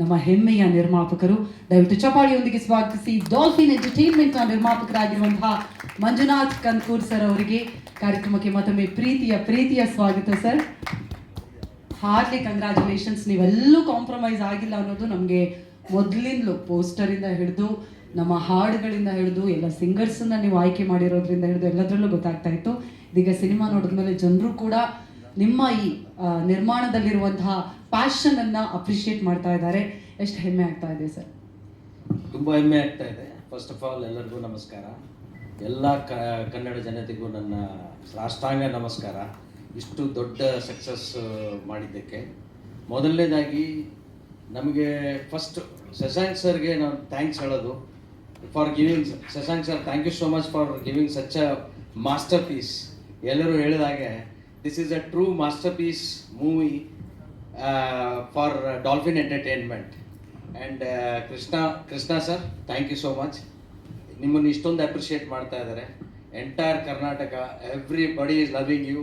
ನಮ್ಮ ಹೆಮ್ಮೆಯ ನಿರ್ಮಾಪಕರು. ದಯವಿಟ್ಟು ಚಪಾಳಿಯೊಂದಿಗೆ ಸ್ವಾಗತಿಸಿ ಡಾಲ್ಫಿನ್ನ ನಿರ್ಮಾಪಕರಾಗಿರುವಂತಹ ಮಂಜುನಾಥ್ ಕನ್ಕೂರ್ ಸರ್ ಅವರಿಗೆ ಕಾರ್ಯಕ್ರಮಕ್ಕೆ ಮತ್ತೊಮ್ಮೆ ಪ್ರೀತಿಯ ಪ್ರೀತಿಯ ಸ್ವಾಗತ ಸರ್ ಹಾರ್ಲಿ ಕಂಗ್ರ್ಯಾಚುಲೇಷನ್ಸ್ ನೀವೆಲ್ಲೂ ಕಾಂಪ್ರಮೈಸ್ ಆಗಿಲ್ಲ ಅನ್ನೋದು ನಮಗೆ ಮೊದಲಿಂದಲೂ ಪೋಸ್ಟರಿಂದ ಹಿಡಿದು, ನಮ್ಮ ಹಾಡುಗಳಿಂದ ಹಿಡಿದು, ಎಲ್ಲ ಸಿಂಗರ್ಸನ್ನು ನೀವು ಆಯ್ಕೆ ಮಾಡಿರೋದ್ರಿಂದ ಹಿಡಿದು ಎಲ್ಲದರಲ್ಲೂ ಗೊತ್ತಾಗ್ತಾ ಇತ್ತು. ಇದೀಗ ಸಿನಿಮಾ ನೋಡಿದ್ಮೇಲೆ ಜನರು ಕೂಡ ನಿಮ್ಮ ಈ ನಿರ್ಮಾಣದಲ್ಲಿರುವಂತಹ ಪ್ಯಾಷನ್ ಅನ್ನ ಅಪ್ರಿಷಿಯೇಟ್ ಮಾಡ್ತಾ ಇದ್ದಾರೆ. ಎಷ್ಟು ಹೆಮ್ಮೆ ಆಗ್ತಾ ಇದೆ, ಸರ್? ತುಂಬ ಹೆಮ್ಮೆ ಆಗ್ತಾ ಇದೆ. ಫಸ್ಟ್ ಆಫ್ ಆಲ್ ಎಲ್ಲರಿಗೂ ನಮಸ್ಕಾರ. ಎಲ್ಲ ಕನ್ನಡ ಜನತೆಗೂ ನನ್ನ ಸಾಷ್ಟಾಂಗ ನಮಸ್ಕಾರ. ಇಷ್ಟು ದೊಡ್ಡ ಸಕ್ಸಸ್ ಮಾಡಿದ್ದಕ್ಕೆ. ಮೊದಲನೇದಾಗಿ, ನಮಗೆ ಫಸ್ಟ್ ಶಶಾಂಕ್ ಸರ್ಗೆ ನಾನು ಥ್ಯಾಂಕ್ಸ್ ಹೇಳೋದು. For giving Shashank sir thank you so much for giving such a masterpiece ಎಲ್ಲರೂ ಹೇಳಿದಾಗೆ this is a true masterpiece movie for Dolphin Entertainment and Krishna Krishna sir thank you so much ನಿಮ್ಮನ್ನು ಇಷ್ಟೊಂದು appreciate ಮಾಡ್ತಾ ಇದ್ದಾರೆ. Entire Karnataka everybody is loving you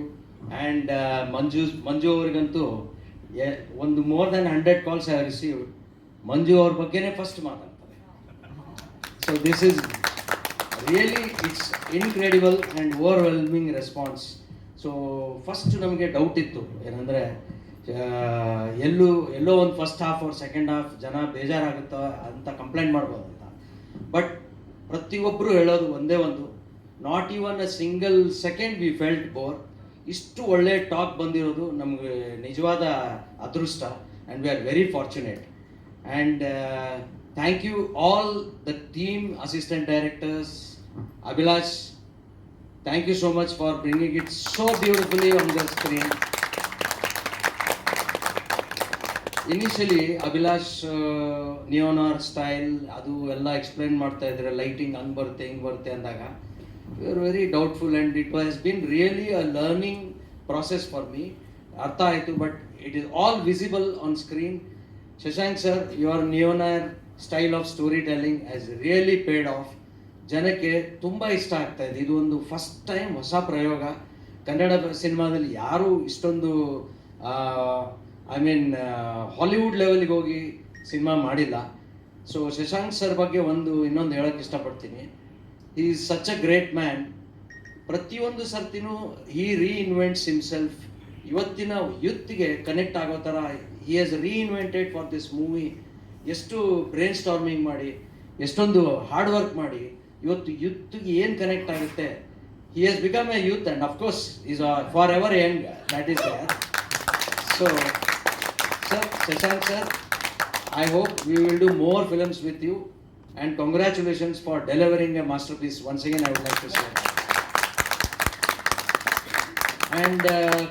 and Manju Manju ಅವ್ರಿಗಂತೂ ಒಂದು more than hundred calls I receive Manju ಅವ್ರ ಬಗ್ಗೆನೇ first ಮಾತಾಡ್ತಾರೆ. So this is really it's incredible and overwhelming response so first ನಮಗೆ doubt ಇತ್ತು. ಏನಂದರೆ ಎಲ್ಲೂ, ಎಲ್ಲೋ ಒಂದು ಫಸ್ಟ್ ಹಾಫ್ ಅವ್ರ ಸೆಕೆಂಡ್ ಹಾಫ್ ಜನ ಬೇಜಾರಾಗುತ್ತೋ ಅಂತ ಕಂಪ್ಲೇಂಟ್ ಮಾಡ್ಬೋದು ಅಂತ. ಬಟ್ ಪ್ರತಿಯೊಬ್ಬರು ಹೇಳೋದು ಒಂದೇ ಒಂದು. Not even a single second we felt bore ಇಷ್ಟು ಒಳ್ಳೆ ಟಾಕ್ ಬಂದಿರೋದು ನಮಗೆ ನಿಜವಾದ ಅದೃಷ್ಟ and we are very fortunate and thank you all the team assistant directors Abhilash thank you so much for bringing it so beautifully on the screen initially Abhilash neo noir style ಅದು ಎಲ್ಲ explain ಮಾಡ್ತಾ ಇದ್ರೆ lighting ಹಂಗೆ ಬರುತ್ತೆ, ಹಿಂಗೆ ಬರುತ್ತೆ ಅಂದಾಗ. You are very doubtful and it was been really a learning process for me ಅರ್ಥ ಆಯಿತು but it is all visible on screen Shashank sir your neo noir style of storytelling has really paid off ಜನಕ್ಕೆ ತುಂಬ ಇಷ್ಟ ಆಗ್ತಾ ಇದೆ. ಇದು ಒಂದು first time ಹೊಸ ಪ್ರಯೋಗ. ಕನ್ನಡ ಸಿನಿಮಾದಲ್ಲಿ ಯಾರೂ ಇಷ್ಟೊಂದು ಐ ಮೀನ್ ಹಾಲಿವುಡ್ ಲೆವೆಲ್ಗೆ ಹೋಗಿ ಸಿನಿಮಾ ಮಾಡಿಲ್ಲ. ಸೊ ಶಶಾಂಕ್ ಸರ್ ಬಗ್ಗೆ ಒಂದು, ಇನ್ನೊಂದು ಹೇಳೋಕ್ಕೆ ಇಷ್ಟಪಡ್ತೀನಿ. ಈ ಸಚ್ ಅ ಗ್ರೇಟ್ ಮ್ಯಾನ್ ಪ್ರತಿಯೊಂದು ಸರ್ತಿನೂ ಈ ರೀಇನ್ವೆಂಟ್ಸ್ ಹಿಮ್ಸೆಲ್ಫ್ ಇವತ್ತಿನ ಯುತ್ಗೆ ಕನೆಕ್ಟ್ ಆಗೋ ಥರ he has reinvented for this movie ಎಷ್ಟು ಬ್ರೇನ್ ಸ್ಟಾರ್ಮಿಂಗ್ ಮಾಡಿ, ಎಷ್ಟೊಂದು ಹಾರ್ಡ್ ವರ್ಕ್ ಮಾಡಿ ಇವತ್ತು ಯುತ್ಗೆ ಏನು ಕನೆಕ್ಟ್ ಆಗುತ್ತೆ he has become a youth and of course is forever young that is there so sir Shashank sir I hope we will do more films with you and congratulations for delivering a masterpiece. Once again, I would like to say. And uh,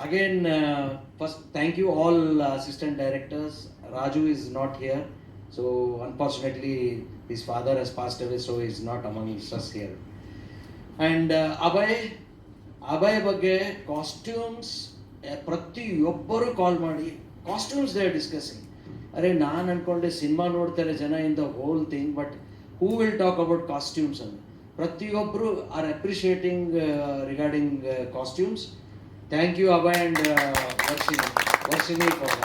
again, uh, first, thank you all uh, assistant directors. Raju is not here, so unfortunately, his father has passed away, so he's not amongst us here. And uh, Abhay ಬಗ್ಗೆ costumes ಪ್ರತಿಯೊಬ್ಬರು ಕಾಲ್ ಮಾಡಿ costumes they discussing ಅರೆ ನಾನು ಅನ್ಕೊಂಡೆ cinema ನೋಡ್ತಾರೆ ಜನ in the whole thing but who will talk about costumes ಅಂತ? ಪ್ರತಿಯೊಬ್ಬರು are appreciating regarding costumes thank you Abhay and Varshini Varshini for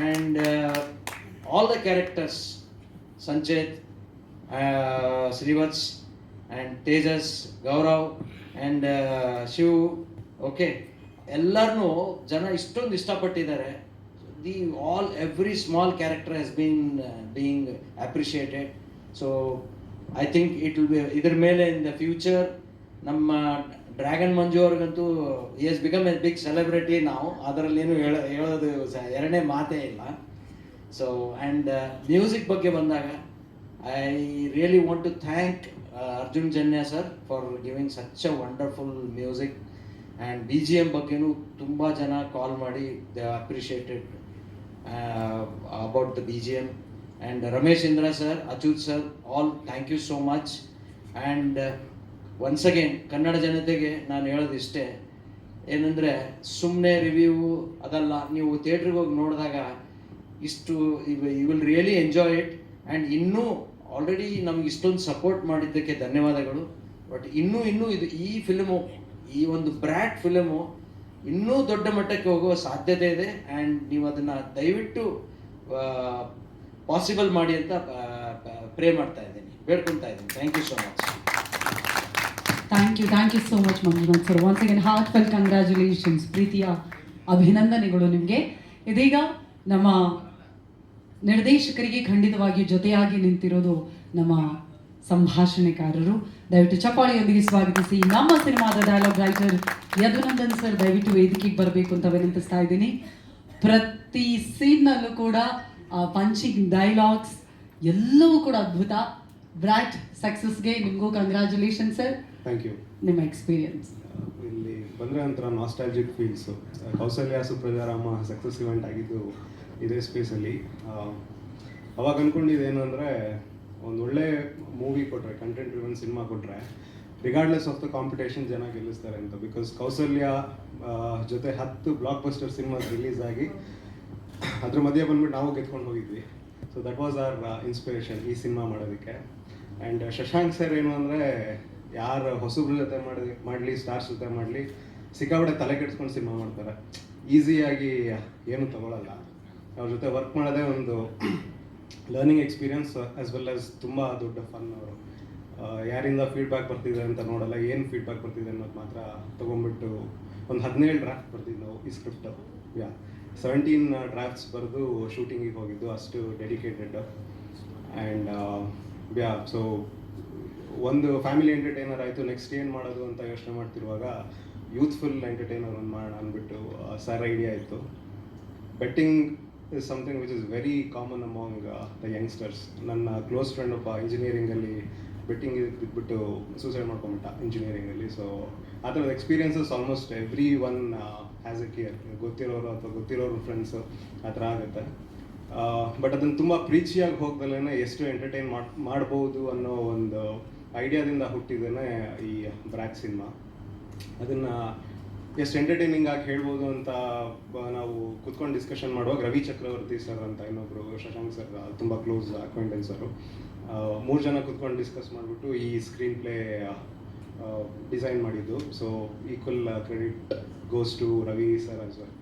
and all the characters Sanchet Srivats and Tejas Gaurav and Shiv okay ಎಲ್ಲರನ್ನೂ ಜನ ಇಷ್ಟೊಂದು ಇಷ್ಟಪಟ್ಟಿದ್ದಾರೆ. The all every small character has been being appreciated so I think it will be ಇದ್ರ ಮೇಲೆ in the future ನಮ್ಮ dragon Manju ಅವ್ರಿಗಂತೂ has become a big celebrity ನಾವು ಅದರಲ್ಲೇನು ಹೇಳೋದು ಎರಡನೇ ಮಾತೇ ಇಲ್ಲ. ಸೊ ಆ್ಯಂಡ್ ಮ್ಯೂಸಿಕ್ ಬಗ್ಗೆ ಬಂದಾಗ I really want to thank Arjun Janya sir for giving such a wonderful music and B G M ಬಗ್ಗೆನೂ ತುಂಬ ಜನ ಕಾಲ್ ಮಾಡಿ they appreciated about the B G M and Ramesh Indra sir Achyuth sir all thank you so much and once again Kannada ಜನತೆಗೆ ನಾನು ಹೇಳೋದು ಇಷ್ಟೇ. ಏನಂದರೆ ಸುಮ್ಮನೆ ರಿವ್ಯೂ ಅದಲ್ಲ, ನೀವು ಥಿಯೇಟ್ರಿಗೆ ಹೋಗಿ ನೋಡಿದಾಗ ಇಷ್ಟು you will really enjoy it and ಇನ್ನೂ ಆಲ್ರೆಡಿ ನಮ್ಗೆ ಇಷ್ಟೊಂದು ಸಪೋರ್ಟ್ ಮಾಡಿದ್ದಕ್ಕೆ ಧನ್ಯವಾದಗಳು. ಬಟ್ ಇನ್ನೂ ಇನ್ನೂ ಇದು ಈ ಫಿಲಮು ಈ ಒಂದು ಬ್ರ್ಯಾಟ್ ಫಿಲಮು ಇನ್ನೂ ದೊಡ್ಡ ಮಟ್ಟಕ್ಕೆ ಹೋಗುವ ಸಾಧ್ಯತೆ ಇದೆ. ಆ್ಯಂಡ್ ನೀವು ಅದನ್ನು ದಯವಿಟ್ಟು ಪಾಸಿಬಲ್ ಮಾಡಿ ಅಂತ ಪ್ರೇ ಮಾಡ್ತಾ ಇದ್ದೀನಿ. ಬೇಡ್ಕೊತಾ ಇದ್ದೀನಿ. Thank you so much thank you thank you so much Manjunath sir once again heartfelt congratulations ಪ್ರೀತಿಯ ಅಭಿನಂದನೆಗಳು ನಿಮಗೆ. ಇದೀಗ ನಮ್ಮ ನಿರ್ದೇಶಕರಿಗೆ ಖಂಡಿತವಾಗಿ ಜೊತೆಯಾಗಿ ನಿಂತಿರೋದು ನಮ್ಮ ಸಂಭಾಷಣೆಕಾರರು. ದಯವಿಟ್ಟು ಚಪ್ಪಾಳಿಯೊಂದಿಗೆ ಸ್ವಾಗತಿಸಿ ನಮ್ಮ ಸಿನಿಮಾದ ಡೈಲಾಗ್ ರೈಟರ್ ಯದುನಂದನ್ ಸರ್ ದಯವಿಟ್ಟು ವೇದಿಕೆಗೆ ಬರಬೇಕು ಅಂತ ವಿನಂತಿಸ್ತಾ ಇದ್ದೀನಿ. ಪ್ರತಿ ಸೀನ್ನಲ್ಲೂ ಕೂಡ ಪಂಚಿಂಗ್ ಡೈಲಾಗ್ಸ್ ಎಲ್ಲವೂ ಕೂಡ ಅದ್ಭುತ. ಬ್ರಾಟ್ ಸಕ್ಸಸ್ಗೆ ನಿಮಗೂ ಕಂಗ್ರ್ಯಾಚುಲೇಷನ್ ಸರ್ ಥ್ಯಾಂಕ್ ಯು ನಿಮ್ಮ ಎಕ್ಸ್ಪೀರಿಯನ್ಸ್ ಇಲ್ಲಿ ಬಂದರೆ ಒಂಥರ nostalgic feels Kousalya Suprajarama success event ಆಗಿದ್ದು ಇದೇ ಸ್ಪೇಸಲ್ಲಿ ಅವಾಗ ಅಂದ್ಕೊಂಡಿದ್ದೇನು ಅಂದರೆ, ಒಂದು ಒಳ್ಳೆ ಮೂವಿ ಕೊಟ್ಟರೆ ಕಂಟೆಂಟ್ ಡ್ರಿವನ್ ಸಿನಿಮಾ ಕೊಟ್ಟರೆ ರಿಗಾರ್ಡ್ಲೆಸ್ ಆಫ್ ದ ಕಾಂಪಿಟೇಷನ್ ಜನ ಗೆಲ್ಲಿಸ್ತಾರೆ ಅಂತ. ಬಿಕಾಸ್ ಕೌಸಲ್ಯ ಜೊತೆ ಹತ್ತು ಬ್ಲಾಕ್ ಬಸ್ಟರ್ ಸಿನಿಮಾ ರಿಲೀಸ್ ಆಗಿ, ಅದ್ರ ಮಧ್ಯೆ ಬಂದ್ಬಿಟ್ಟು ನಾವು ಗೆದ್ಕೊಂಡು ಹೋಗಿದ್ವಿ. So that was our inspiration ಈ ಸಿನಿಮಾ ಮಾಡೋದಕ್ಕೆ. ಆ್ಯಂಡ್ ಶಶಾಂಕ್ ಸರ್ ಏನು ಅಂದರೆ, ಯಾರು ಹೊಸಬ್ರ ಜೊತೆ ಮಾಡಿ ಮಾಡಲಿ ಸ್ಟಾರ್ಸ್ ಜೊತೆ ಮಾಡಲಿ, ಸಿಕ್ಕಾಪಟ್ಟೆ ತಲೆ ಕೆಡ್ಸ್ಕೊಂಡು ಸಿನಿಮಾ ಮಾಡ್ತಾರೆ. ಈಸಿಯಾಗಿ ಏನು ತಗೊಳ್ಳಲ್ಲ ಅವ್ರ ಜೊತೆ ವರ್ಕ್ ಮಾಡೋದೇ ಒಂದು learning experience as well as ತುಂಬ ದೊಡ್ಡ ಫನ್ ಅವರು. ಯಾರಿಂದ ಫೀಡ್ಬ್ಯಾಕ್ ಬರ್ತಿದೆ ಅಂತ ನೋಡಲ್ಲ, ಏನು ಫೀಡ್ಬ್ಯಾಕ್ ಬರ್ತಿದೆ ಅನ್ನೋದು ಮಾತ್ರ ತೊಗೊಂಡ್ಬಿಟ್ಟು ಒಂದು ಹದಿನೇಳು ಡ್ರಾಫ್ಟ್ ಬರ್ತಿದ್ದು ನಾವು ಈ ಸ್ಕ್ರಿಪ್ಟ್ ಯಾ ಸೆವೆಂಟೀನ್ ಡ್ರಾಫ್ಟ್ಸ್ ಬರೆದು ಶೂಟಿಂಗಿಗೆ ಹೋಗಿದ್ದು, ಅಷ್ಟು ಡೆಡಿಕೇಟೆಡ್ ಆ್ಯಂಡ್ ಯಾ ಸೊ ಒಂದು ಫ್ಯಾಮಿಲಿ ಎಂಟರ್ಟೈನರ್ ಆಯಿತು ನೆಕ್ಸ್ಟ್ ಏನು ಮಾಡೋದು ಅಂತ ಯೋಚನೆ ಮಾಡ್ತಿರುವಾಗ ಯೂತ್ಫುಲ್ ಎಂಟರ್ಟೈನರ್ ಒಂದು ಮಾಡೋಣ ಅಂದ್ಬಿಟ್ಟು ಸರ್ ಐಡಿಯಾ ಇತ್ತು. Betting is something which is very common among the youngsters ನನ್ನ ಕ್ಲೋಸ್ ಫ್ರೆಂಡ್ ಒಬ್ಬ ಇಂಜಿನಿಯರಿಂಗಲ್ಲಿ ಬೆಟ್ಟಿಂಗ್ ಬಿಟ್ಬಿಟ್ಟು ಸೂಸೈಡ್ ಮಾಡ್ಕೊಂಬಿಟ್ಟ ಇಂಜಿನಿಯರಿಂಗಲ್ಲಿ ಸೊ ಆ ಥರದ experiences almost everyone has a care ಗೊತ್ತಿರೋರು ಅಥವಾ ಗೊತ್ತಿರೋರು ಫ್ರೆಂಡ್ಸು ಆ ಥರ ಆಗುತ್ತೆ ಬಟ್ ಅದನ್ನು ತುಂಬ ಪ್ರೀಚಿಯಾಗಿ ಹೋಗ್ದಲ್ಲೇ ಎಷ್ಟು ಎಂಟರ್ಟೈನ್ ಮಾಡಿ, ಮಾಡ್ಬೋದು ಅನ್ನೋ ಒಂದು ಐಡಿಯಾದಿಂದ ಹುಟ್ಟಿದ್ದೇನೆ ಈ ಬ್ರ್ಯಾಕ್ ಸಿನಿಮಾ ಅದನ್ನು ಎಷ್ಟು ಎಂಟರ್ಟೈನಿಂಗ್ ಆಗಿ ಹೇಳ್ಬೋದು ಅಂತ ನಾವು ಕುತ್ಕೊಂಡು ಡಿಸ್ಕಷನ್ ಮಾಡುವಾಗ ರವಿ ಚಕ್ರವರ್ತಿ ಸರ್ ಅಂತ ಇನ್ನೊಬ್ರು, ಶಶಾಂಕ್ ಸರ್ ತುಂಬ ಕ್ಲೋಸ್ ಅಕ್ವೆಂಟೆನ್ಸ್ ಅವರು. ಮೂರು ಜನ ಕುತ್ಕೊಂಡು ಡಿಸ್ಕಸ್ ಮಾಡಿಬಿಟ್ಟು ಈ ಸ್ಕ್ರೀನ್ ಪ್ಲೇ ಡಿಸೈನ್ ಮಾಡಿದ್ದು. So equal credit goes to Ravi sir as well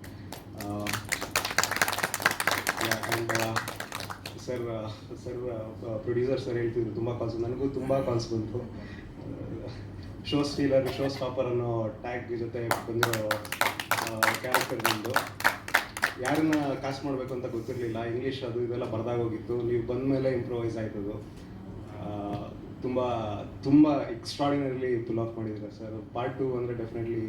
and sir sir producer sir ಹೇಳ್ತಿದ್ರು, ತುಂಬ ಕಾಲ್ಸ್ ನನಗೂ ತುಂಬ ಕಾಲ್ಸ್ ಬಂತು. ಶೋ ಸ್ಟೀಲರ್ ಶೋ ಸ್ಟಾಪರ್ ಅನ್ನೋ ಟ್ಯಾಗ್ ಜೊತೆ ಬಂದಿರೋ ಕ್ಯಾರೆಕ್ಟರ್ ಬಂದು ಯಾರನ್ನ ಕಾಸ್ಟ್ ಮಾಡಬೇಕು ಅಂತ ಗೊತ್ತಿರಲಿಲ್ಲ. ಇಂಗ್ಲೀಷ್ ಅದು ಇದೆಲ್ಲ ಬರ್ದಾಗೋಗಿತ್ತು. ನೀವು ಬಂದ ಮೇಲೆ ಇಂಪ್ರೂವೈಸ್ ಆಯ್ತದು ತುಂಬ ತುಂಬ ಎಕ್ಸ್ಟ್ರಾಡಿನರಿಲಿ ಪುಲ್ ಆಫ್ ಮಾಡಿದ್ದೀರಾ ಸರ್ ಪಾರ್ಟ್ ಟು ಅಂದರೆ ಡೆಫಿನೆಟ್ಲಿ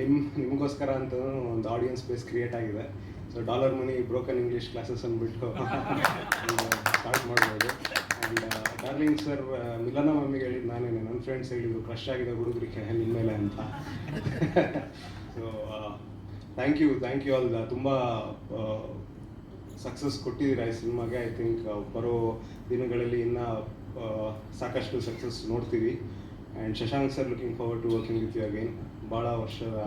ನಿಮ್ಮ ನಿಮಗೋಸ್ಕರ ಅಂತ ಒಂದು ಆಡಿಯನ್ಸ್ ಬೇಸ್ ಕ್ರಿಯೇಟ್ ಆಗಿದೆ. So dollar money broken English classes ಅಂದ್ಬಿಟ್ಟು ಸ್ಟಾರ್ಟ್ ಮಾಡ್ಬೋದು. ಡಾರ್ಲಿಂಗ್ ಸರ್ ಮಿಲನ ಮಮ್ಮಿಗೆ ಹೇಳಿದ್ದು ನಾನೇನೆ. ನನ್ನ ಫ್ರೆಂಡ್ಸ್ ಹೇಳಿದ್ರು ಕ್ರಶ್ ಆಗಿದೆ ಹುಡುಗರಿಗೆ ನಿಮ್ಮ ಮೇಲೆ ಅಂತ. So thank you thank you all ತುಂಬ ಸಕ್ಸಸ್ ಕೊಟ್ಟಿದ್ದೀರಾ ಈ ಸಿನಿಮಾಗೆ. ಐ ಥಿಂಕ್ ಬರೋ ದಿನಗಳಲ್ಲಿ ಇನ್ನೂ ಸಾಕಷ್ಟು ಸಕ್ಸಸ್ ನೋಡ್ತೀವಿ. And Shashank sir looking forward to working with you again ಭಾಳ ವರ್ಷದ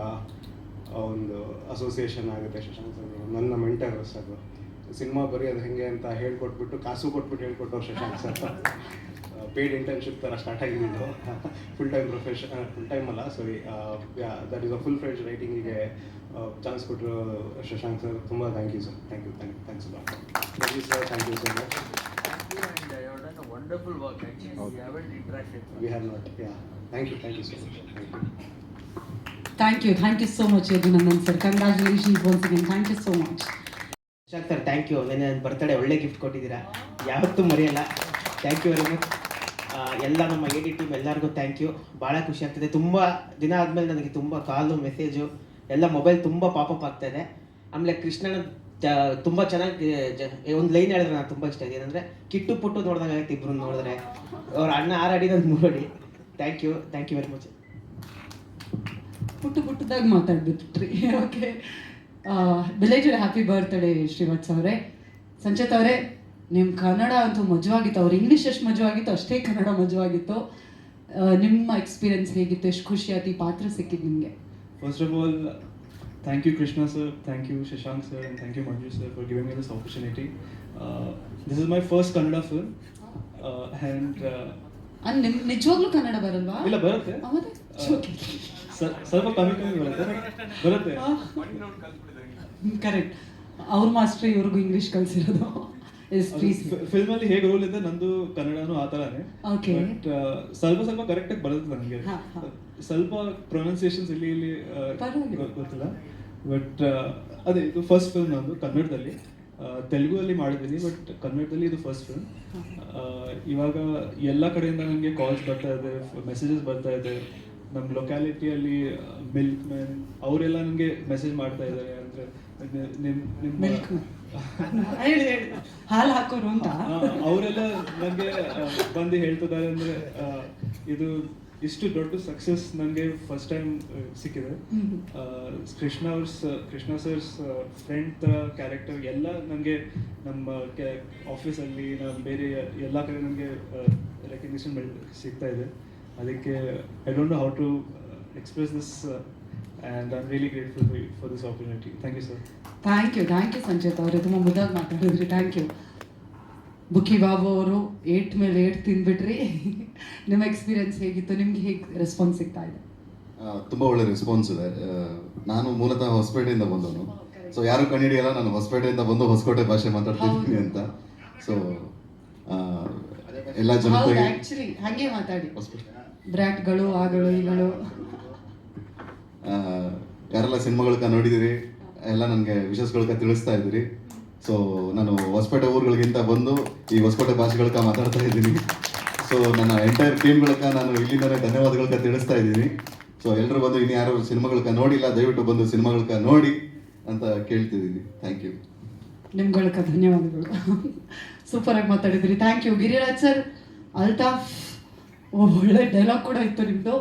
ಒಂದು ಅಸೋಸಿಯೇಷನ್ ಆಗುತ್ತೆ ಶಶಾಂಕ್ ಸರ್ ನನ್ನ ಮೆಂಟರ್ ಸರ್ ಸಿನಿಮಾ ಬರೆಯೋದು ಹೆಂಗೆ ಅಂತ ಹೇಳ್ಕೊಟ್ಬಿಟ್ಟು ಕಾಸು ಕೊಟ್ಬಿಟ್ಟು ಹೇಳ್ಕೊಟ್ಟವ್ರು ಶಶಾಂಕ್ ಸರ್. ಪೇಯ್ಡ್ ಇಂಟರ್ನ್ಶಿಪ್ ಥರ ಸ್ಟಾರ್ಟ್ ಆಗಿದ್ದು. Full time profession full time ಅಲ್ಲ sorry yeah that is a full French ರೈಟಿಂಗಿಗೆ chance ಕೊಟ್ಟರು ಶಶಾಂಕ್ ಸರ್. ತುಂಬ thank you sir thank you thank thanks thank you sir thank you so much and uh, you have done a wonderful work. Actually, we haven't interacted. We have not ya thank you thank you so much thank you thank you thank you so much Yadunandan sir congratulations once again thank you so much sir thank you ನೆನ್ನೆ ನನ್ನ birthday ಒಳ್ಳೆ gift ಕೊಟ್ಟಿದ್ದೀರಾ? ಯಾವತ್ತೂ ಮರೆಯಲ್ಲ. Thank you very much ಎಲ್ಲ ನಮ್ಮ A D team ಎಲ್ಲರಿಗೂ thank you ಭಾಳ ಖುಷಿ ಆಗ್ತಿದೆ. ತುಂಬ ದಿನ ಆದಮೇಲೆ ನನಗೆ ತುಂಬ ಕಾಲು ಮೆಸೇಜು ಎಲ್ಲ ಮೊಬೈಲ್ ತುಂಬ ಪಾಪಪ್ ಆಗ್ತಾ ಇದೆ. ಆಮೇಲೆ ಕೃಷ್ಣನ ತುಂಬ ಚೆನ್ನಾಗಿ ಒಂದು ಲೈನ್ ಹೇಳಿದ್ರೆ ನಾನು ತುಂಬ ಇಷ್ಟ ಇದೆ. ಏನಂದರೆ, ಕಿಟ್ಟು ಪುಟ್ಟು ನೋಡಿದಾಗ ಆಗುತ್ತೆ ಇಬ್ಬರು ನೋಡಿದ್ರೆ. ಅವ್ರ ಅಣ್ಣ ಆರಾಡಿ ನನ್ನ ಮೂರಡಿ. Thank you thank you very much ಪುಟ್ಟು ಪುಟ್ಟದಾಗಿ ಮಾತಾಡ್ಬಿಟ್ರಿ. Okay belated happy birthday Srivatsa ಅವರೇ. ಸಂಚೇತ್ ಅವರೇ ನಿಮ್ಮ ಕನ್ನಡ ಅಂತೂ ಮಜವಾಗಿತ್ತು. ಅವ್ರು ಇಂಗ್ಲೀಷ್ ಎಷ್ಟು ಮಜವಾಗಿತ್ತು ಅಷ್ಟೇ ಕನ್ನಡ ಮಜವಾಗಿತ್ತು. ನಿಮ್ಮ ಎಕ್ಸ್ಪೀರಿಯನ್ಸ್ ಹೇಗಿತ್ತು? ಎಷ್ಟು ಖುಷಿ ಆಯ್ತು? ಈ ಪಾತ್ರ ಸಿಕ್ಕಿದ್ದು ನಿಮಗೆ. First of all thank you Krishna sir thank you Shashank sir and thank you Manju sir for giving me this opportunity. This Kannada film, uh, and uh, ಅಂದ್ ನಿಮ್ ನಿಜವಾಗ್ಲೂ ಕನ್ನಡ ಬರಲ್ವಾ? ಇಲ್ಲ ಬರುತ್ತೆ. ಸ- ಸ್ವಲ್ಪ ಕಮ್ಮಿ ಕಮ್ಮಿ ಬರುತ್ತೆ. ಬರುತ್ತೆ. ಕರೆಕ್ಟ್. ಅವ್ರ ಮಾಸ್ಟ್ರಿ ಇವ್ರಿಗೂ ಇಂಗ್ಲಿಷ್ ಕಲಿಸಿರೋದು. ಎಸ್ ಪ್ಲೀಸ್ ಫಿಲ್ಮ್ ಅಲ್ಲಿ ಹೇಗೆ ರೋಲ್ ಇದೆ ನಂದು ಕನ್ನಡನು ಆ ತರಾನೇ. ಬಟ್ ಸ್ವಲ್ಪ ಸ್ವಲ್ಪ ಕರೆಕ್ಟ್ ಆಗಿ ಬರುತ್ತೆ ನನಗೆ. ಸ್ವಲ್ಪ ಪ್ರೊನೌನ್ಸಿಯೇಷನ್ಸ್ ಇಲ್ಲಿ ಇಲ್ಲಿ ಗೊತ್ತಿಲ್ಲ. ಬಟ್ ಅದೇ ಇದು ಫಸ್ಟ್ ಫಿಲ್ಮ್ ನಂದು ಕನ್ನಡದಲ್ಲಿ. ಆ, ತೆಲುಗಲ್ಲಿ ಮಾಡಿದ್ದೀನಿ ಬಟ್ ಕನ್ನಡದಲ್ಲಿ ಇದು ಫಸ್ಟ್ ಫಿಲ್ಮ್ ಇವಾಗ ಎಲ್ಲ ಕಡೆಯಿಂದ ನನಗೆ ಕಾಲ್ಸ್ ಬರ್ತಾ ಇದೆ ಮೆಸೇಜಸ್ ಬರ್ತಾ ಇದೆ. ನಮ್ಮ ಲೊಕ್ಯಾಲಿಟಿಯಲ್ಲಿ ಮಿಲ್ಕ್ ಮ್ಯಾನ್ ಅವರೆಲ್ಲ ನನಗೆ ಮೆಸೇಜ್ ಮಾಡ್ತಾ ಇದ್ದಾರೆ. ಅಂದರೆ ಮಿಲ್ಕ್. ನಿಮ್ಮ ಹೇಳಿ ಹೇಳಿ. ಹಾಲು ಹಾಕೋರು ಅಂತ? ಅವರೆಲ್ಲ ನನಗೆ ಬಂದು ಹೇಳ್ತಿದ್ದಾರೆ ಅಂದ್ರೆ ಇದು ಇಷ್ಟು ದೊಡ್ಡ ಸಕ್ಸಸ್ ನನಗೆ ಫಸ್ಟ್ ಟೈಮ್ ಸಿಕ್ಕಿದೆ. ಕೃಷ್ಣ ಅವರ್ಸ್ ಕೃಷ್ಣ ಸರ್ಸ್ ಫ್ರೆಂಡ್ ತರ ಕ್ಯಾರೆಕ್ಟರ್ ಎಲ್ಲ ನನಗೆ ನಮ್ಮ ಆಫೀಸ್ ಅಲ್ಲಿ ನಮ್ಮ ಬೇರೆ ಎಲ್ಲ ಕಡೆ ನನಗೆ ರೆಕಗ್ನಿಷನ್ ಸಿಗ್ತಾ ಇದೆ. ಅದಕ್ಕೆ I don't know how to express this and I am really grateful for this opportunity thank you sir thank you thank you Sanchet ಅವರೇ ತುಂಬ ಮುದ್ದಾಗಿ ಮಾತಾಡಿದ್ರಿ. ಥ್ಯಾಂಕ್ ಯು ಬುಕ್ಕಿ ಬಾಬು ಅವರು ಏಟ್ ಮೇಲೆ ಏಟ್ ತಿಂದ್ಬಿಟ್ರಿ. ನಿಮ್ಮ ಎಕ್ಸ್ಪೀರಿಯನ್ಸ್ ಹೇಗಿತ್ತು? ನಿಮ್ಗೆ ಹೇಗೆ ರೆಸ್ಪಾನ್ಸ್ ಸಿಗ್ತಾ ಇದೆ? ತುಂಬ ಒಳ್ಳೆ ರೆಸ್ಪಾನ್ಸ್ ಇದೆ. ನಾನು ಮೂಲತಃ ಹೊಸಪೇಟೆಯಿಂದ ಬಂದವನು. ಸೊ ಯಾರು ಕಂಡಿಡಿಯಲ್ಲ ನಾನು ಹೊಸಪೇಟೆಯಿಂದ ಬಂದು ಹೊಸಕೋಟೆ ಭಾಷೆ ಮಾತಾಡ್ತಿದ್ದೀನಿ ಅಂತ. ಸೊ ಎಲ್ಲ ಜನ ಹಾಗೆ ಮಾತಾಡಿ. ಬ್ರ್ಯಾಟ್ಗಳು ಆಗಳು ಈಗಳು. ಆ, ಯಾರೆಲ್ಲ ಸಿನಿಮಾಗಳನ್ನ ನೋಡಿದಿರಿ, ಎಲ್ಲ ನನಗೆ ವಿಶೇಷಗಳನ್ನ ತಿಳಿಸ್ತಾ ಇದ್ದೀರಿ. ಸೊ ನಾನು ಹೊಸಪೇಟೆ ಊರುಗಳಿಗಿಂತ ಬಂದು ಈ ಹೊಸಪೇಟೆ ಭಾಷೆಗಳಕ್ಕ ಮಾತಾಡ್ತಾ ಇದ್ದೀನಿ. ಸೊ ನನ್ನ ಎಂಟೈರ್ ಟೀಮ್ಗಳಕ್ಕ ನಾನು ಇಲ್ಲಿಂದಲೇ ಧನ್ಯವಾದಗಳನ್ನ ತಿಳಿಸ್ತಾ ಇದ್ದೀನಿ. ಸೊ ಎಲ್ಲರೂ ಬಂದು ಇನ್ನು ಯಾರು ನೋಡಿಲ್ಲ, ದಯವಿಟ್ಟು ಬಂದು ಸಿನಿಮಾಗಳಕ್ಕ ನೋಡಿ ಅಂತ ಕೇಳ್ತಿದ್ದೀನಿ. ಥ್ಯಾಂಕ್ ಯು ನಿಮ್ಗಳಕ್ಕ ಧನ್ಯವಾದಗಳು. ಸೂಪರ್ ಆಗಿ ಮಾತಾಡಿದ್ರಿ. Thank you Giriraj sir, Altaf, ಒಳ್ಳೆ ಡೈಲಾಗ್ ಕೂಡ ಇತ್ತು ನಿಮ್ಮದು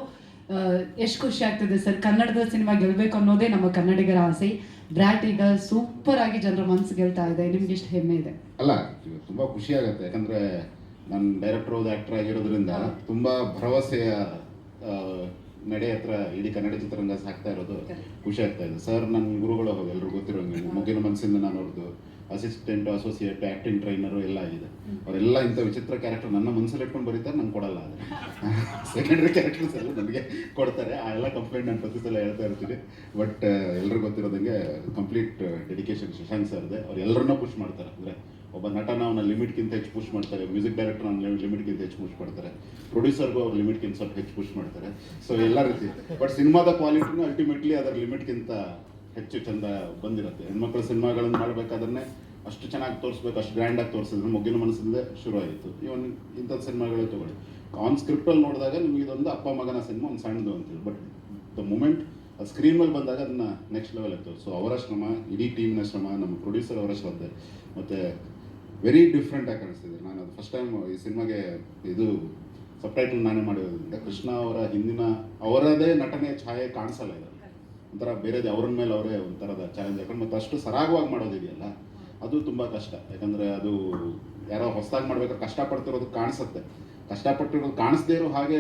ಎಷ್ಟು ಖುಷಿ ಆಗ್ತದೆ ಸರ್? ಕನ್ನಡದ ಸಿನಿಮಾ ಗೆಲ್ಬೇಕು ಅನ್ನೋದೇ ನಮ್ಮ ಕನ್ನಡಿಗರ ಆಸೆ. ಬ್ರ್ಯಾಟ್ ಈಗ ಸೂಪರ್ ಆಗಿ ಜನರ ಮನಸ್ಸು ಗೆಲ್ತಾ ಇದೆ. ನಿಮ್ಗೆ ಇಷ್ಟು ಹೆಮ್ಮೆ ಇದೆ? ಅಲ್ಲ ತುಂಬ ಖುಷಿ ಆಗುತ್ತೆ. ಯಾಕಂದ್ರೆ ನಾನು ಡೈರೆಕ್ಟರ್ ಹೋದ ಆಕ್ಟರ್ ಆಗಿರೋದ್ರಿಂದ ತುಂಬಾ ಭರವಸೆಯ ನಡೆ ಹತ್ರ ಇಡೀ ಕನ್ನಡ ಚಿತ್ರರಂಗ ಸಾಕ್ತಾ ಇರೋದು ಖುಷಿ ಆಗ್ತಾ ಇದೆ. ಸರ್ ನನ್ನ ಗುರುಗಳು ಎಲ್ಲರೂ ಗೊತ್ತಿರೋಂಗೆ ಮುಗಿನ ಮನಸ್ಸಿಂದ ನಾನು ಅವ್ರದ್ದು ಅಸಿಸ್ಟೆಂಟ್ ಅಸೋಸಿಯೇಟ್ ಆಕ್ಟಿಂಗ್ ಟ್ರೈನರು ಎಲ್ಲ ಇದೆ ಅವರೆಲ್ಲ ಇಂಥ ವಿಚಿತ್ರ ಕ್ಯಾರೆಕ್ಟರ್ ನನ್ನ ಮನಸ್ಸಲ್ಲಿ ಇಟ್ಕೊಂಡು ಬರೀತಾರೆ ನಂಗೆ ಕೊಡಲ್ಲ ಆದರೆ ಸೆಕೆಂಡ್ರಿ ಕ್ಯಾರೆಕ್ಟರ್ಸ್ ಎಲ್ಲ ನನಗೆ ಕೊಡ್ತಾರೆ. ಆ ಎಲ್ಲ ಕಂಪ್ಲೇಂಟ್ ನಾನು ಪ್ರತಿ ಸಲ ಹೇಳ್ತಾ ಇರ್ತೀನಿ. ಬಟ್ ಎಲ್ರಿಗೂ ಗೊತ್ತಿರೋದಂಗೆ ಕಂಪ್ಲೀಟ್ ಡೆಡಿಕೇಶನ್ ಶಶಾಂಕ್ ಸರ್ದೆ ಅವ್ರು ಎಲ್ಲರನ್ನೂ ಪುಷ್ ಮಾಡ್ತಾರೆ. ಅಂದರೆ ಒಬ್ಬ ನಟನ ಅವನ ಲಿಮಿಟ್ಗಿಂತ ಹೆಚ್ಚು ಪುಷ್ ಮಾಡ್ತಾರೆ. ಮ್ಯೂಸಿಕ್ ಡೈರೆಕ್ಟರ್ ಅವ್ನ ಲಿಮಿಟ್ಗಿಂತ ಹೆಚ್ಚು ಪುಷ್ ಮಾಡ್ತಾರೆ. ಪ್ರೊಡ್ಯೂಸರ್ಗೂ ಅವ್ರ ಲಿಮಿಟ್ಗಿಂತ ಸ್ವಲ್ಪ ಹೆಚ್ಚು ಪುಷ್ ಮಾಡ್ತಾರೆ. ಸೊ ಎಲ್ಲ ರೀತಿ. ಬಟ್ ಸಿನಿಮಾದ ಕ್ವಾಲಿಟಿನೂ ಅಲ್ಟಿಮೇಟ್ಲಿ ಅದರ ಲಿಮಿಟ್ಗಿಂತ ಹೆಚ್ಚು ಚಂದ ಬಂದಿರುತ್ತೆ. ಹೆಣ್ಮಕ್ಳು ಸಿನಿಮಾಗಳನ್ನು ಮಾಡಬೇಕಾದ್ರೆ ಅಷ್ಟು ಚೆನ್ನಾಗಿ ತೋರಿಸ್ಬೇಕು, ಅಷ್ಟು ಗ್ರ್ಯಾಂಡಾಗಿ ತೋರಿಸಿದ್ರೆ ಮೊಗ್ಗಿನ ಮನಸ್ಸಿಂದ ಶುರು ಆಯಿತು ಇವನ್ ಇಂಥದ್ದು ಸಿನಿಮಾಗಳೇ ತಗೊಳ್ಳಿ. ಆನ್ ಸ್ಕ್ರಿಪ್ಟಲ್ಲಿ ನೋಡಿದಾಗ ನಿಮಗೆ ಇದೊಂದು ಅಪ್ಪ ಮಗನ ಸಿನಿಮಾ, ಒಂದು ಸಣ್ಣದು ಅಂತೇಳಿ ಬಟ್ ದ ಮೂಮೆಂಟ್ ಸ್ಕ್ರೀನ್ ಮೇಲೆ ಬಂದಾಗ ಅದನ್ನ ನೆಕ್ಸ್ಟ್ ಲೆವೆಲ್ ಆಗ್ತದೆ ಸೊ ಅವರ ಶ್ರಮ, ಇಡೀ ಟೀಮ್ನ ಶ್ರಮ, ನಮ್ಮ ಪ್ರೊಡ್ಯೂಸರ್ ಅವರ ಶ್ರದ್ಧೆ. ಮತ್ತು ವೆರಿ ಡಿಫ್ರೆಂಟ್ ಆಗಿ ಕಾಣಿಸ್ತಿದೆ. ನಾನು ಅದು ಫಸ್ಟ್ ಟೈಮ್ ಈ ಸಿನಿಮಾಗೆ ಇದು ಸಬ್ಟೈಟಲ್ ನಾನೇ ಮಾಡಿರೋದ್ರಿಂದ ಕೃಷ್ಣ ಅವರ ಹಿಂದಿನ, ಅವರದೇ ನಟನೆ ಛಾಯೆ ಕಾಣಿಸಲ್ಲ ಇದರಲ್ಲಿ. ಒಂಥರ ಬೇರೆದೇ ಅವ್ರ ಮೇಲೆ ಅವರೇ ಒಂಥರದ ಚಾಲೆಂಜ್ ಹಾಕೊಂಡು ಮತ್ತೆ ಅಷ್ಟು ಸರಾಗವಾಗಿ ಮಾಡೋದಿದೆಯಲ್ಲ ಅದು ತುಂಬ ಕಷ್ಟ. ಯಾಕಂದರೆ ಅದು ಯಾರೋ ಹೊಸದಾಗಿ ಮಾಡ್ಬೇಕಾದ್ರೆ ಕಷ್ಟಪಡ್ತಿರೋದು ಕಾಣಿಸುತ್ತೆ. ಕಷ್ಟಪಟ್ಟಿರೋದು ಕಾಣಿಸ್ದೇ ಇರೋ ಹಾಗೆ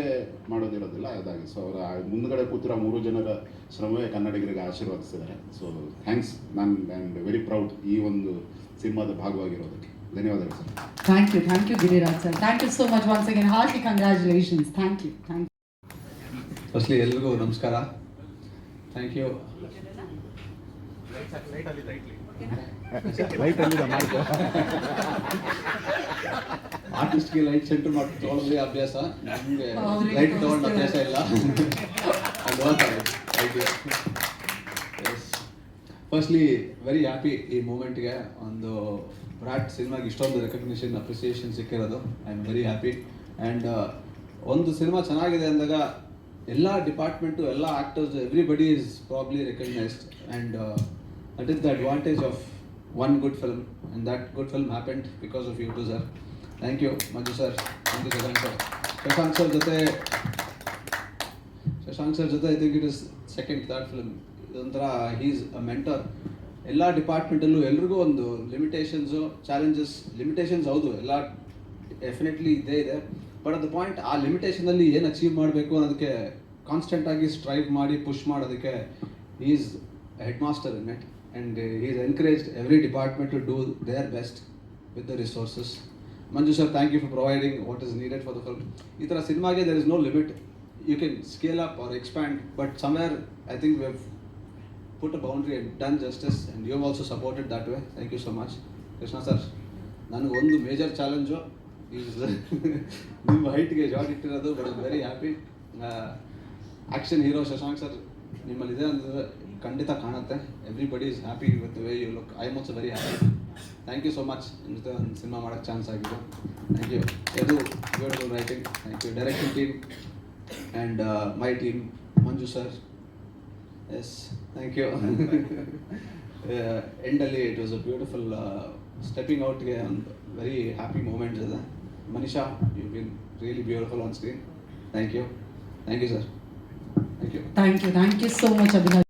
ಮಾಡೋದಿರೋದಿಲ್ಲ ಅದಾಗಿ. ಸೊ ಅವರ ಮುಂದ್ಗಡೆ ಕೂತಿರೋ ಮೂರು ಜನರ ಶ್ರಮವೇ ಕನ್ನಡಿಗರಿಗೆ ಆಶೀರ್ವಾದಿಸಿದ್ದಾರೆ. ಸೊ ಥ್ಯಾಂಕ್ಸ್ ನಾನು ಐ ಆಮ್ ವೆರಿ ಪ್ರೌಡ್ ಈ ಒಂದು ಸಿನಿಮಾದ ಭಾಗವಾಗಿರೋದಕ್ಕೆ. ಧನ್ಯವಾದಗಳು sir thank you thank you Giriraj sir thank you so much once again heartily congratulations thank you thank you firstly ಎಲ್ರಿಗೂ ನಮಸ್ಕಾರ. ಥ್ಯಾಂಕ್ ಯು ಆರ್ಟಿಸ್ಟ್ಗೆ ಲೈಟ್ ಸೆಂಟರ್ ಮಾಡಿ ತೊಗೊಳ್ಳಿ ಅಭ್ಯಾಸ. ನಮಗೆ ಲೈಟ್ ತೊಗೊಂಡು ಅಭ್ಯಾಸ ಇಲ್ಲ. ಫಸ್ಟ್ಲಿ ವೆರಿ ಹ್ಯಾಪಿ ಈ ಮೂಮೆಂಟ್ಗೆ ಒಂದು ಬ್ರಾಟ್ ಸಿನಿಮಾಗೆ ಇಷ್ಟೊಂದು ರೆಕಗ್ನಿಷನ್ ಅಪ್ರಿಸಿಯೇಷನ್ ಸಿಕ್ಕಿರೋದು. I am very happy and ಒಂದು ಸಿನಿಮಾ ಚೆನ್ನಾಗಿದೆ ಅಂದಾಗ ಎಲ್ಲ ಡಿಪಾರ್ಟ್ಮೆಂಟು ಎಲ್ಲ actors everybody is probably recognised and that is the advantage of one good film and that good film happened because of you too sir thank you Manju sir thank Shashank sir Shashank sir ಜೊತೆ Shashank sir ಜೊತೆ I think it is second third film ಇದೊಂಥರ he's a mentor ಎಲ್ಲ ಡಿಪಾರ್ಟ್ಮೆಂಟಲ್ಲೂ ಎಲ್ರಿಗೂ ಒಂದು limitations challenges limitations ಹೌದು, ಎಲ್ಲ definitely ಇದ್ದೇ ಇದೆ. ಬಟ್ ಅಟ್ ದ ಪಾಯಿಂಟ್ ಆ ಲಿಮಿಟೇಷನಲ್ಲಿ ಏನು ಅಚೀವ್ ಮಾಡಬೇಕು ಅನ್ನೋದಕ್ಕೆ ಕಾನ್ಸ್ಟೆಂಟಾಗಿ ಸ್ಟ್ರೈವ್ ಮಾಡಿ ಪುಷ್ ಮಾಡೋದಕ್ಕೆ is headmaster in it And is encouraged every department to do their best with the resources Manju sir thank you for providing what is needed for the film ಈ ಥರ ಸಿನಿಮಾಗೆ there is no limit you can scale up or expand but somewhere I think we put a boundary and done justice and you have also supported that way. Thank you so much. Krishna sir ನನಗೆ ಒಂದು major challenge is ನಿಮ್ಮ ಹೈಟ್ಗೆ ಜಾಡ್ ಇಟ್ಟಿರೋದು but very happy action hero Shashank sir ನಿಮ್ಮಲ್ಲಿದೆ ಅಂದರೆ ಖಂಡಿತ ಕಾಣುತ್ತೆ. Everybody is happy with way you look I am also very happy thank you so much ನಿಮ್ಮ ಜೊತೆ ಒಂದು cinema ಮಾಡೋಕ್ಕೆ ಚಾನ್ಸ್ ಆಗಿದೆ. ಥ್ಯಾಂಕ್ ಯು ಇದು beautiful writing thank you directing team and my team Manju sir yes thank you ಎಂಡಲ್ಲಿ it was a beautiful stepping ಔಟ್ಗೆ ಒಂದು very happy moments ಇದೆ. Manisha you been really beautiful on screen thank you thank you sir thank you thank you thank you so much Abhilash